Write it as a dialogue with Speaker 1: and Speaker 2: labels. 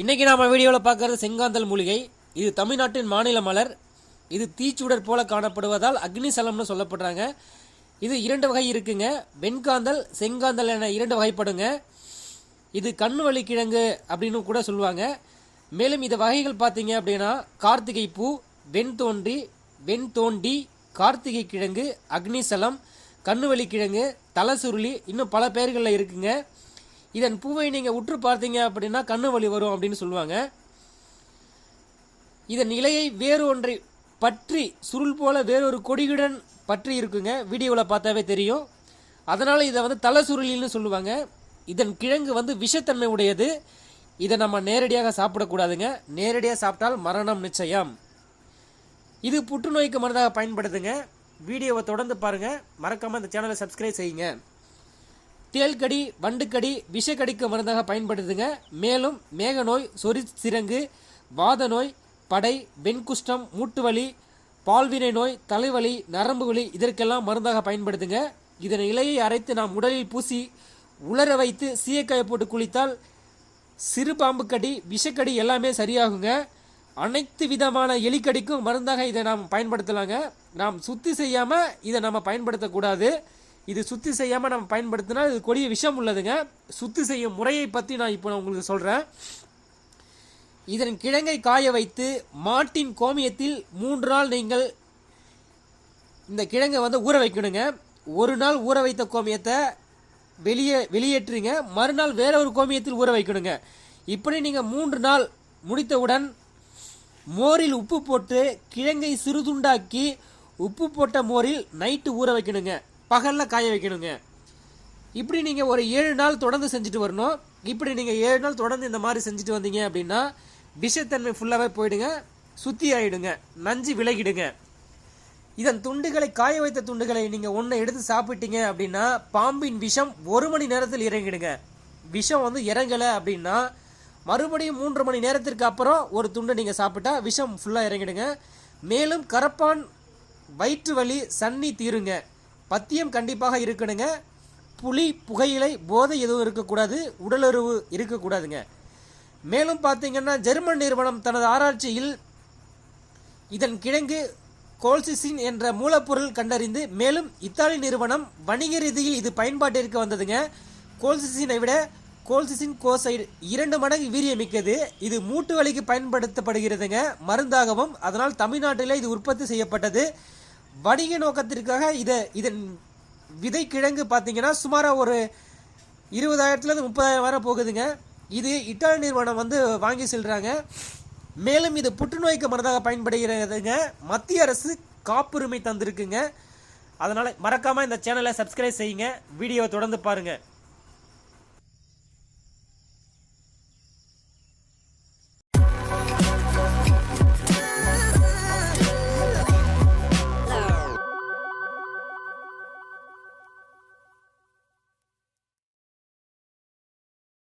Speaker 1: இன்றைக்கி நாம் வீடியோவில் பார்க்கறது செங்காந்தல் மூலிகை. இது தமிழ்நாட்டின் மாநில மலர். இது தீச்சுடர் போல காணப்படுவதால் அக்னிசலம்னு சொல்லப்படுறாங்க. இது இரண்டு வகை இருக்குங்க. வெண்காந்தல் செங்காந்தல் என இரண்டு வகைப்படுங்க. இது கண் வழி கிழங்கு அப்படின்னு கூட சொல்லுவாங்க. மேலும் இது வகைகள் பார்த்தீங்க அப்படின்னா கார்த்திகை பூ வெண்தோன்றி வெண்தோண்டி கார்த்திகை கிழங்கு அக்னிசலம் கண்ணுவலி கிழங்கு தலசுருளி இன்னும் பல பெயர்களில் இருக்குங்க. இதன் பூவை நீங்கள் உற்று பார்த்தீங்க அப்படின்னா கண்ணு வலி வரும் அப்படின்னு சொல்லுவாங்க. இதன் இலையை வேறு ஒன்றை பற்றி சுருள் போல வேறொரு கொடியுடன் பற்றி இருக்குங்க. வீடியோவில் பார்த்தாவே தெரியும். அதனால் இதை வந்து தலை சுருளின்னு சொல்லுவாங்க. இதன் கிழங்கு வந்து விஷத்தன்மை உடையது. இதை நம்ம நேரடியாக சாப்பிடக்கூடாதுங்க. நேரடியாக சாப்பிட்டால் மரணம் நிச்சயம். இது புற்றுநோய்க்கு மருந்தாக பயன்படுதுங்க வீடியோவை தொடர்ந்து பாருங்கள் மறக்காமல் இந்த சேனலை சப்ஸ்கிரைப் செய்யுங்க. தேள்கடி வண்டுக்கடி விஷக்கடிக்கு மருந்தாக பயன்படுத்துங்க. மேலும் மேக நோய் சொறி சிறங்கு வாத நோய் படை வெண்குஷ்டம் மூட்டுவலி பால்வினை நோய் தலைவலி நரம்பு வலி இதற்கெல்லாம் மருந்தாக பயன்படுத்துங்க. இதன் இலையை அரைத்து நாம் உடலில் பூசி உலர வைத்து சீயக்காயை போட்டு குளித்தால் சிறு பாம்பு கடி விஷக்கடி எல்லாமே சரியாகுங்க. அனைத்து விதமான எலிக்கடிக்கும் மருந்தாக இதை நாம் பயன்படுத்தலாங்க. நாம் சுத்தி செய்யாமல் இதை நம்ம பயன்படுத்தக்கூடாது. இது சுத்தி செய்யாமல் நம்ம பயன்படுத்தினா இது கொடிய விஷம் உள்ளதுங்க. சுத்தி செய்யும் முறையை பற்றி நான் இப்போ நான் உங்களுக்கு சொல்கிறேன் இதன் கிழங்கை காய வைத்து மாட்டின் கோமியத்தில் மூன்று நாள் நீங்கள் இந்த கிழங்கை வந்து ஊற வைக்கணுங்க. ஒரு நாள் ஊற வைத்த கோமியத்தை வெளியே வெளியேற்றுங்க. மறுநாள் வேற ஒரு கோமியத்தில் ஊற வைக்கணுங்க. இப்படி நீங்கள் மூன்று நாள் முடித்தவுடன் மோரில் உப்பு போட்டு கிழங்கை சிறுதுண்டாக்கி உப்பு போட்ட மோரில் நைட்டு ஊற வைக்கணுங்க. பகலில் காய வைக்கணுங்க. இப்படி நீங்கள் ஒரு ஏழு நாள் தொடர்ந்து செஞ்சுட்டு வரணும். இப்படி நீங்கள் ஏழு நாள் தொடர்ந்து இந்த மாதிரி செஞ்சுட்டு வந்தீங்க அப்படின்னா விஷத்தன்மை ஃபுல்லாகவே போயிடுங்க. சுத்தி ஆயிடுங்க. நஞ்சு விலகிடுங்க. இதன் துண்டுகளை காய வைத்த துண்டுகளை நீங்கள் ஒன்றை எடுத்து சாப்பிட்டீங்க அப்படின்னா பாம்பின் விஷம் ஒரு மணி நேரத்தில் இறங்கிடுங்க. விஷம் வந்து இறங்கலை அப்படின்னா மறுபடியும் மூன்று மணி நேரத்திற்கு அப்புறம் ஒரு துண்டை நீங்கள் சாப்பிட்டா விஷம் ஃபுல்லாக இறங்கிடுங்க. மேலும் கரப்பான் வயிற்று வலி சன்னி தீருங்க. பத்தியம் கண்டிப்பாக இருக்கணுங்க. புளி புகையிலை போதை எதுவும் இருக்கக்கூடாது. உடலுறவு இருக்கக்கூடாதுங்க. மேலும் பார்த்தீங்கன்னா ஜெர்மன் நிறுவனம் தனது ஆராய்ச்சியில் இதன் கிழங்கு கோல்சிசின் என்ற மூலப்பொருள் கண்டறிந்து மேலும் இத்தாலி நிறுவனம் வணிக ரீதியில் இது பயன்பாட்டிற்கு வந்ததுங்க. கோல்சிசினை விட கோல்சிசின் கோசைடு இரண்டு மடங்கு வீரியமிக்கது. இது மூட்டு வலிக்கு பயன்படுத்தப்படுகிறதுங்க. மருந்தாகவும் அதனால் தமிழ்நாட்டிலே இது உற்பத்தி செய்யப்பட்டது. வணிக நோக்கத்திற்காக இதை இதன் விதை கிழங்கு பார்த்தீங்கன்னா சுமாராக ஒரு இருபதாயிரத்துலேருந்து முப்பதாயிரம் வரை போகுதுங்க. இது இட்டாலி நிறுவனம் வந்து வாங்கி செல்கிறாங்க மேலும் இது புற்றுநோய்க்கு மருந்தாக பயன்படுகிறதுங்க. மத்திய அரசு காப்புரிமை தந்திருக்குங்க. அதனால் மறக்காமல் இந்த சேனலை சப்ஸ்கிரைப் செய்யுங்க. வீடியோவை தொடர்ந்து பாருங்கள்